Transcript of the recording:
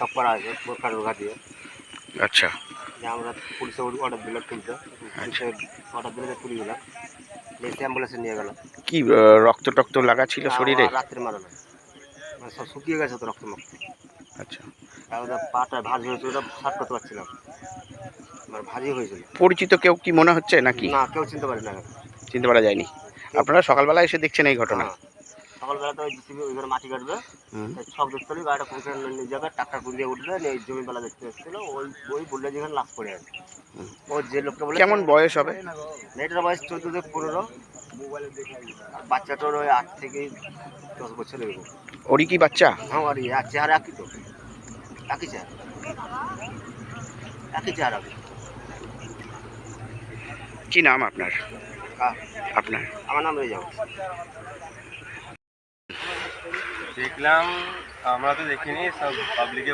সব করা আছে কারোর ঘা দিয়ে। আচ্ছা। যে আমরা পুলিশে অর্ডার দিলাম তুলতে পুলিশে অর্ডার দিলে তুলে দিলাম। এসে অ্যাম্বুলেন্সে নিয়ে গেল কি রক্ত টক্ত লাগা ছিল শরীরে? রাত্রে মারানো মানে সব শুকিয়ে গেছে তো রক্ত মুক্ত আচ্ছা। আর ওটা পাটা ভাজ হয়েছে ওটা সাত করতে পারছিলাম। মানে ভাজি হয়েছিল। পরিচিত কেউ কি মনে হচ্ছে নাকি? না কেউ চিনতে পারি না। চিনতে পারা যায়নি। আপনারা সকালবেলা এসে দেখছেন এই ঘটনা। হ্যাঁ। সকালবেলা তো ওই জিসিবি ওইখানে মাটি কাটবে। গাড়িটা পৌঁছে নিয়ে যাবে ট্রাক্টর উঠবে নিয়ে জমিবেলা দেখতে এসেছিল ওই ওই বললে যেখানে লাশ পড়ে আছে। হুম। ও যে লোকটা বলে কেমন বয়স হবে? মেয়েটার বয়স চোদ্দ থেকে পনেরো। আর বাচ্চাটার ওই আট থেকে দশ বছর এরকম ওরই কি বাচ্চা? হ্যাঁ আর এক চেহারা একই তো। একই চেহারা। একই চেহারা। কি নাম আপনার? আপনার? আমার নাম রেজাম দেখলাম আমরা তো দেখিনি সব পাবলিকে